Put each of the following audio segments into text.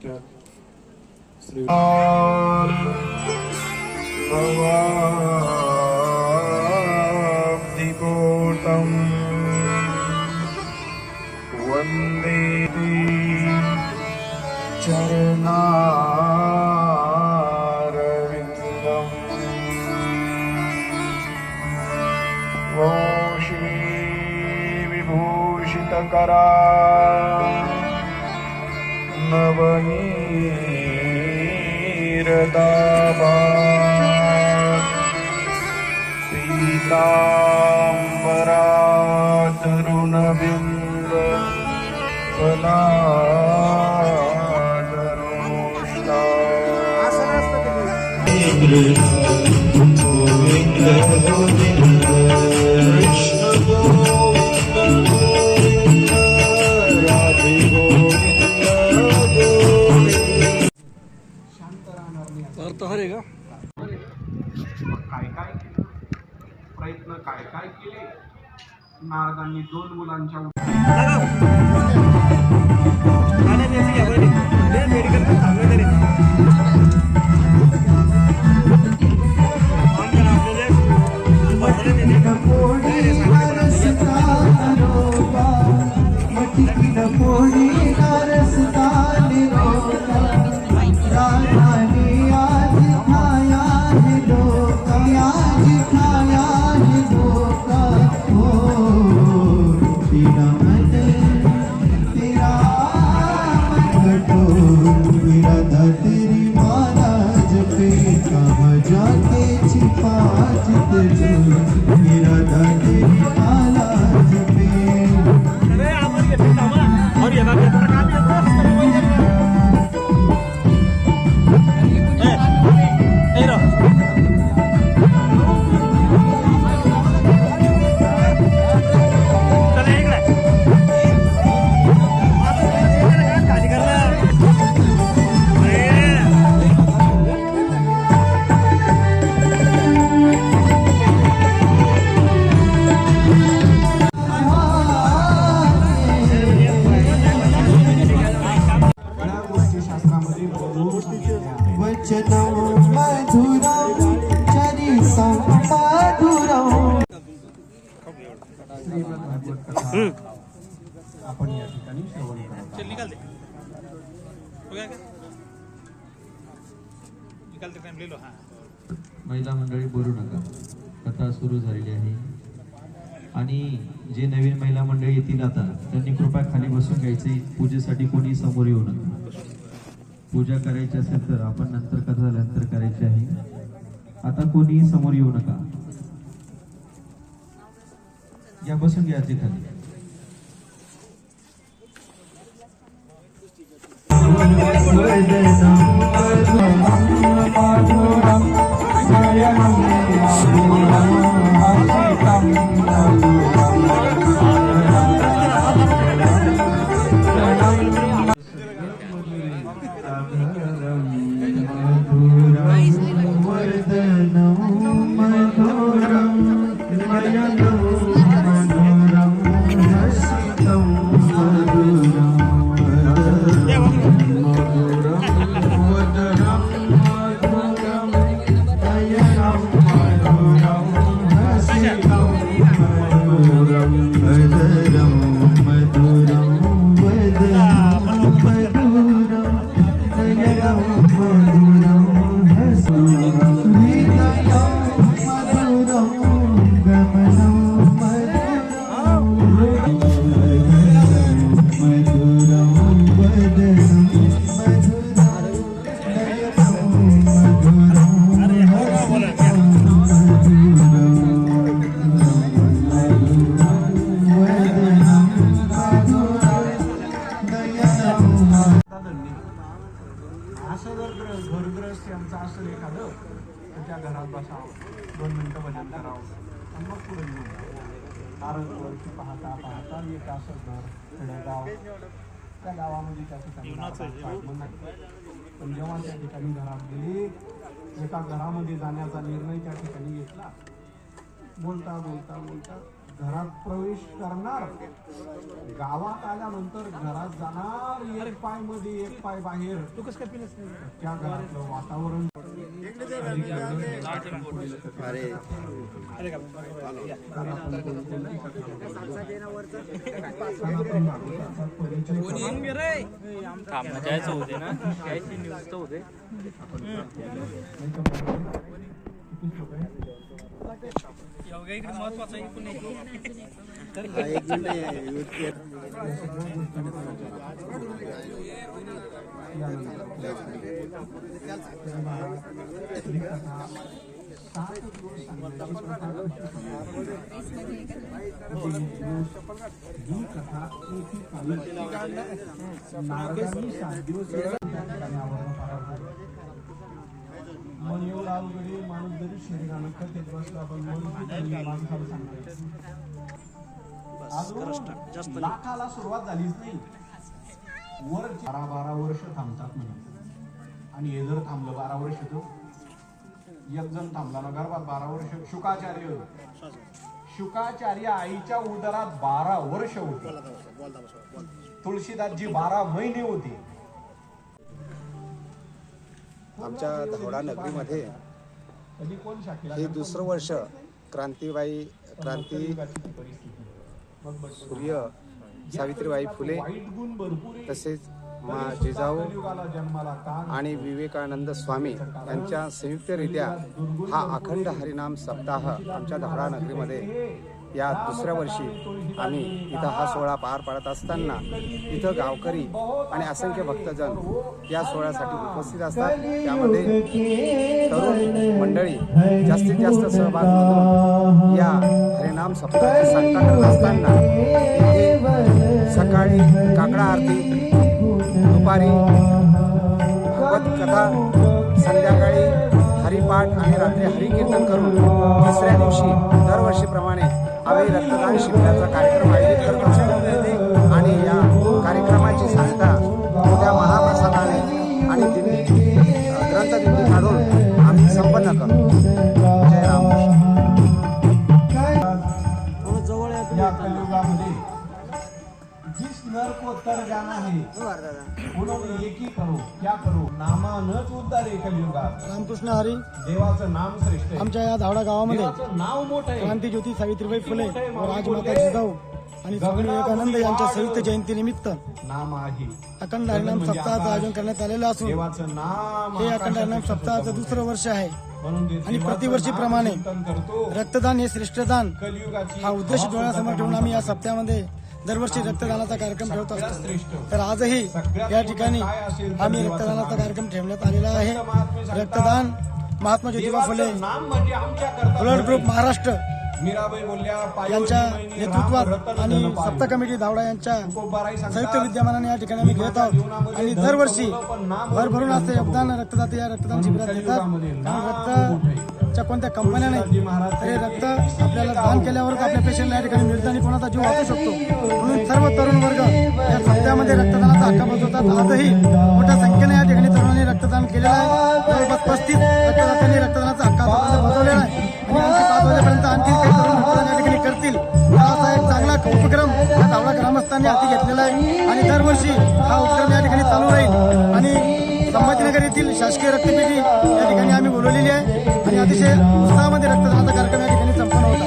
श्री भवाब्धिपूतम् वन्दे चरणारविन्दम्। ॐ श्री विभूषितकरा नवनीरदाबा पीताम्बरातरुणबिम्ब अर्थ हरे का काय काय प्रयत्न काय काय केले? नारदांनी दोन मुलांच्या तेरी. श्रीमद् भागवत कथा आपण या ठिकाणी श्रवण करत आहोत. निकाल दे. गया क्या निकालते टाइम ले लो महिला मंडळी बोलू नका. कथा सुरू झालेली आहे. आणि जे नवीन महिला मंडळी येतील आता त्यांनी कृपया खाली बसून घ्यायचे. पूजेसाठी कोणी समोर येऊ नका. पूजा करायची असेल तर आपण नंतर कथा झाल्यानंतर करायची आहे. आता कोणी समोर येऊ नका. या बसून घ्या ते खाली. वर्धनं असं जर ग्र- घरग्रहस्थी आमचं असेल एखादं तर त्या घरात बसावं दोन मिनिटं भजन करावं. आणि मग पुढे घेऊन नारळ वरती पाहता पाहता एक असं घर खेडेगाव त्या गावामध्ये त्या ठिकाणी नाही. पण जेव्हा त्या ठिकाणी घरात गेले एका घरामध्ये जाण्याचा निर्णय त्या ठिकाणी घेतला. बोलता बोलता बोलता घरात प्रवेश करणार गावात आल्यानंतर घरात जाणार एक पायमध्ये एक पाय बाहेर कसं त्या घरातलं वातावरण जायचं होते ना त्याची न्यूज तर होते योगा ही कथा नारदांनी सात दिवस या ठिकाणी आवरणं पारायण मन एवढा अवघडे माणूस जरी शरीरानं कथेत बसला पण मन माणसाला अजून लाखाला सुरुवात झालीच नाही. वर बारा बारा वर्ष थांबतात म्हणून आणि हे जर थांबलं बारा वर्ष तर एक जण थांबला ना गर्भात बारा वर्ष. शुकाचार्य. शुकाचार्य आईच्या उदरात बारा वर्ष होते. तुळशीदासजी बारा महिने होते. आमच्या धावडा नगरीमध्ये हे दुसरं वर्ष क्रांतीबाई क्रांती सूर्य सावित्रीबाई फुले तसेच मा जिजाऊ आणि विवेकानंद स्वामी यांच्या संयुक्तरित्या हा अखंड हरिनाम सप्ताह आमच्या धावडा नगरीमध्ये या दुसऱ्या वर्षी आम्ही इथं हा सोहळा पार पाडत असताना इथं गावकरी आणि असंख्य भक्तजन या सोहळ्यासाठी उपस्थित असतात. त्यामध्ये तरुण मंडळी जास्तीत जास्त सहभाग नोंदवून या हरिनाम सप्ताहाची सांगता करत असताना सकाळी काकडा आरती दुपारी भगवत कथा संध्याकाळी हरिपाठ आणि रात्री हरिकीर्तन करून तिसऱ्या दिवशी दरवर्षीप्रमाणे आम्ही रक्तदान शिबिराचा कार्यक्रम आयोजित करत असतो. आणि या कार्यक्रमाची सांगता उद्या महाप्रसादाने आणि दिंडी ग्रंथ दिंडी काढून आम्ही संपन्न करतो. नर को तर जाना है उन्होंने एक ही करो क्या करो. नामानच उद्धारे कलियुगात. रामकृष्ण हरी. देवाचं नाम श्रेष्ठ आहे. आमच्या या धावडा गावामध्ये देवाचं नाव मोठं आहे. क्रांती ज्योती सावित्रीबाई फुले व राजमाता जिजाऊ आणि स्वामी विवेकानंद यांच्या संयुक्त जयंतीनिमित्त नाम आहे. अखंड हरिनाम सप्ताहाचं आयोजन करण्यात आलेलं असून देवाचं नाम हे अखंड हरिनाम सप्ताहाचं दुसरं वर्ष आहे. म्हणून ते आणि प्रतिवर्षीप्रमाणे रक्तदान हे श्रेष्ठदान कलियुगाची हा उद्देश डोळ्यासमोर ठेवून आम्ही या सप्त्यामध्ये दरवर्षी रक्तदानाचा कार्यक्रम ठेवत असतो. तर आजही या ठिकाणी आम्ही रक्तदानाचा कार्यक्रम ठेवण्यात आलेला आहे. रक्तदान महात्मा ज्योतिबा फुले म्हणजे ब्लड ग्रुप महाराष्ट्र यांच्या नेतृत्वात आणि. सप्त कमिटी धावडा यांच्या संयुक्त विद्यमानाने या ठिकाणी आम्ही घेत आहोत. आणि दरवर्षी भरभरून असं योगदान रक्तदाते या रक्तदान शिबिरात देतात. कारण च्या कोणत्या कंपन्या नाही. हे रक्त आपल्याला दान केल्यावर आपल्या पेशंटला या ठिकाणी मिळतं आणि कोणाचा जीव वाचू शकतो? म्हणून सर्व तरुण वर्ग या सप्त्यामध्ये रक्तदानाचा हक्क बसवतात आजही मोठ्या संख्येने या ठिकाणी तरुणांनी रक्तदान केलेलं आहे. जवळपास पस्तीस रक्तदात्यांनी रक्तदानाचा हक्क बसवलेला आहे. आणि आणखी पाच वाजेपर्यंत आणखी काही तरुण रक्तदान या ठिकाणी करतील. असा एक चांगला उपक्रम हा धावडा ग्रामस्थांनी हाती घेतलेला आहे. आणि दरवर्षी हा उपक्रम या ठिकाणी चालू राहील. आणि संभाजीनगर येथील शासकीय रक्तपेढी या ठिकाणी आम्ही बोलवलेली आहे. आणि अतिशय उत्साहामध्ये रक्तदानाचा कार्यक्रम या ठिकाणी संपन्न होता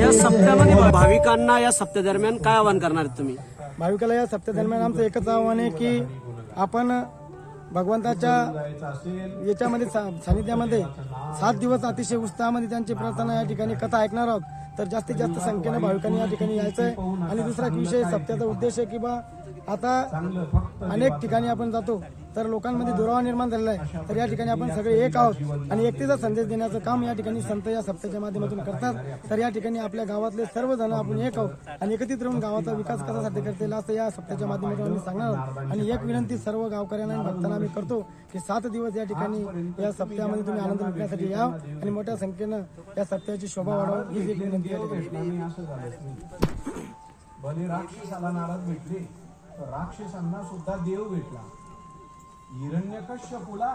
या सप्त्यामध्ये भाविकांना या सप्त्यादरम्यान काय आवाहन करणार तुम्ही? भाविकाला या सप्त्यादरम्यान आमचं एकच आव्हान आहे की आपण भगवंताच्या याच्यामध्ये सा- सानिध्यामध्ये सात दिवस अतिशय उत्साहामध्ये त्यांची प्रार्थना या ठिकाणी कथा ऐकणार आहोत. तर जास्तीत जास्त संख्येने भाविकांनी या ठिकाणी यायचं आहे. आणि दुसरा विषय सप्त्याचा उद्देश आहे की बा आता अनेक ठिकाणी आपण जातो. तर लोकांमध्ये दुरावा निर्माण झालेला आहे. तर या ठिकाणी आपण सगळे एक आहोत आणि एकतेचा संदेश देण्याचं काम या ठिकाणी संत या सप्त्याच्या माध्यमातून करतात. तर या ठिकाणी आपल्या गावातले सर्वजण आपण एक आहोत आणि एकत्रित राहून गावाचा विकास कशासाठी करता येईल असं या सप्त्याच्या माध्यमातून आम्ही सांगणार आहोत. आणि एक विनंती सर्व गावकऱ्यांना आणि भक्तांना आम्ही करतो की सात दिवस या ठिकाणी या सप्त्यामध्ये तुम्ही आनंद लुटण्यासाठी या आणि मोठ्या संख्येनं या सप्त्याची शोभा वाढवा. हीच एक विनंती या ठिकाणी. राक्षसाला नारद भेटले तर राक्षसांना सुद्धा देव भेटला. हिरण्यकश्यपुला